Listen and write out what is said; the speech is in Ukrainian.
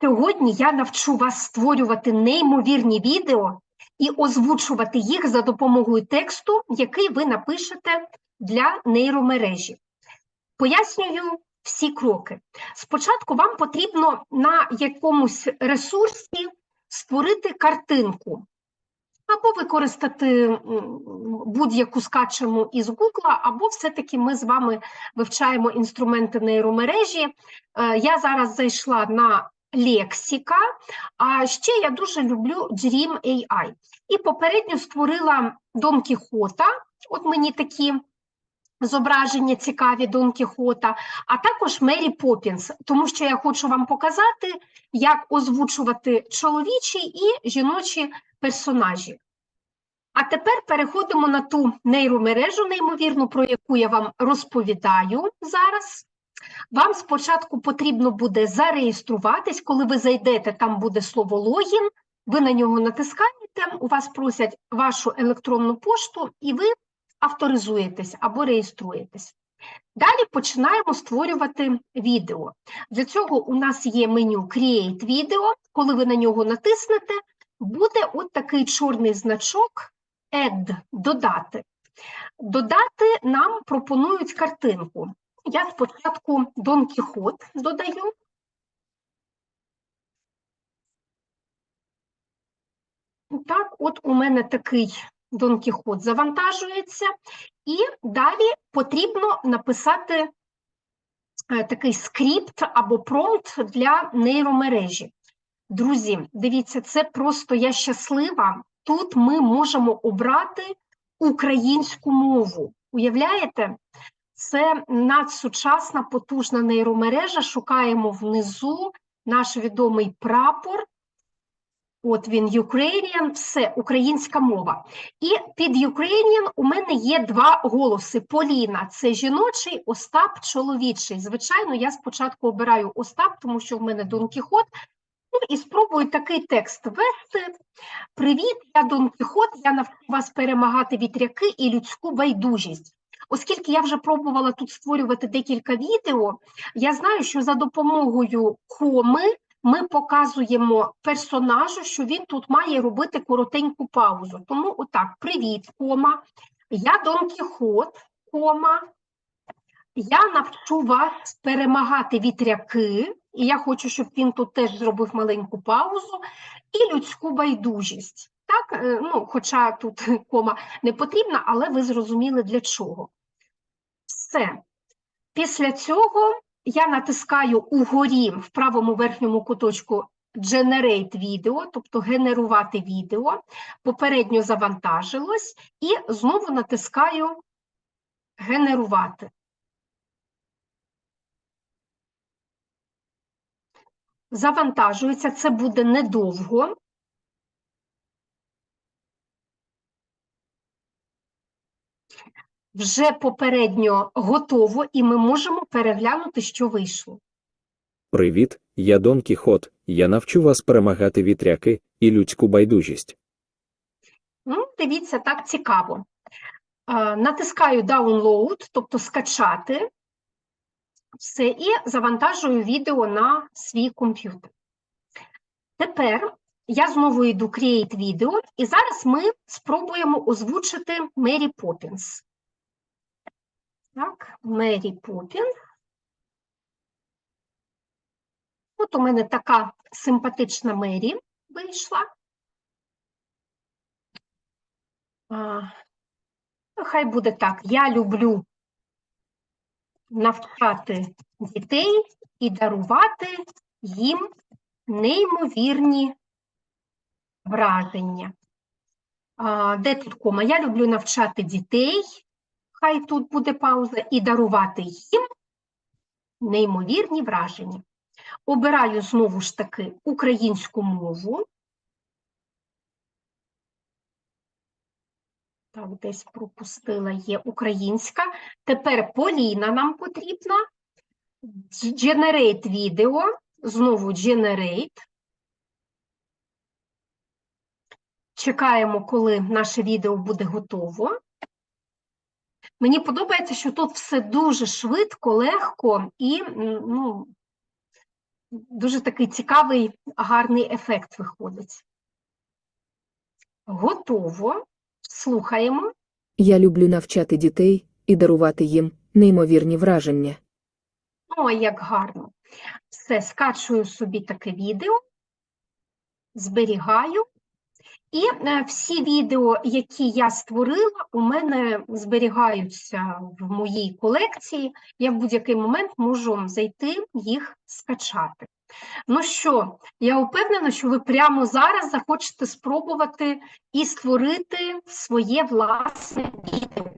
Сьогодні я навчу вас створювати неймовірні відео і озвучувати їх за допомогою тексту, який ви напишете для нейромережі. Пояснюю всі кроки. Спочатку вам потрібно на якомусь ресурсі створити картинку. Або використати будь-яку скачану із Google, або все-таки ми з вами вивчаємо інструменти нейромережі. Е, Я зараз зайшла на лексика, а ще я дуже люблю Dream AI. І попередньо створила Дон Кіхота. От мені такі зображення цікаві Дон Кіхота, а також Мері Поппінс, тому що я хочу вам показати, як озвучувати чоловічі і жіночі персонажі. А тепер переходимо на ту нейромережу, неймовірну, про яку я вам розповідаю зараз. Вам спочатку потрібно буде зареєструватись, коли ви зайдете, там буде слово логін, ви на нього натискаєте, у вас просять вашу електронну пошту, і ви авторизуєтесь або реєструєтесь. Далі починаємо створювати відео. Для цього у нас є меню Create Video. Коли ви на нього натиснете, буде от такий чорний значок Add додати. Додати нам пропонують картинку. Я спочатку Дон Кіхот додаю. Так, от у мене такий Дон Кіхот завантажується, і далі потрібно написати е, такий скрипт або промпт для нейромережі. Друзі, дивіться, це просто я щаслива. Тут ми можемо обрати українську мову. Уявляєте? Це надсучасна потужна нейромережа. Шукаємо внизу наш відомий прапор. От він Ukrainian, все, українська мова. І під Ukrainian у мене є два голоси. Поліна це жіночий, Остап чоловічий. Звичайно, я спочатку обираю Остап, тому що в мене Дон Кіхот. Ну і спробую такий текст вести. Привіт, я Дон Кіхот, я навчу вас перемагати вітряки і людську байдужість. Оскільки я вже пробувала тут створювати декілька відео, я знаю, що за допомогою коми ми показуємо персонажу, що він тут має робити коротеньку паузу. Тому отак, привіт, кома, я Дон Кіхот, кома, я навчу вас перемагати вітряки, і я хочу, щоб він тут теж зробив маленьку паузу, і людську байдужість. Так, е, ну, хоча тут кома не потрібна, але ви зрозуміли для чого. Все. Після цього я натискаю угорі в правому верхньому куточку Generate Video, тобто генерувати відео, попередньо завантажилось, і знову натискаю Генерувати. Завантажується, це буде недовго. Вже попередньо готово, і ми можемо переглянути, що вийшло. Привіт, я Дон Кіхот. Я навчу вас перемагати вітряки і людську байдужість. Ну, дивіться, так цікаво. Е, Натискаю Download, тобто скачати все, і завантажую відео на свій комп'ютер. Тепер я знову йду Create Video, і зараз ми спробуємо озвучити Мері Поппінс. Мері Поппінс. От у мене така симпатична Мері вийшла. А, Хай буде так. Я люблю навчати дітей і дарувати їм неймовірні враження. А, Де тут кома? Я люблю навчати дітей, хай тут буде пауза, і дарувати їм неймовірні враження. Обираю знову ж таки українську мову. Так, десь пропустила є українська. Тепер Поліна нам потрібна. Generate відео. Знову Generate. Чекаємо, коли наше відео буде готово. Мені подобається, що тут все дуже швидко, легко і ну, дуже такий цікавий, гарний ефект виходить. Готово. Слухаємо. Я люблю навчати дітей і дарувати їм неймовірні враження. Ой, як гарно. Все, скачую собі таке відео, зберігаю. І е, всі відео, які я створила, у мене зберігаються в моїй колекції. Я в будь-який момент можу зайти їх скачати. Ну що, я впевнена, що ви прямо зараз захочете спробувати і створити своє власне відео.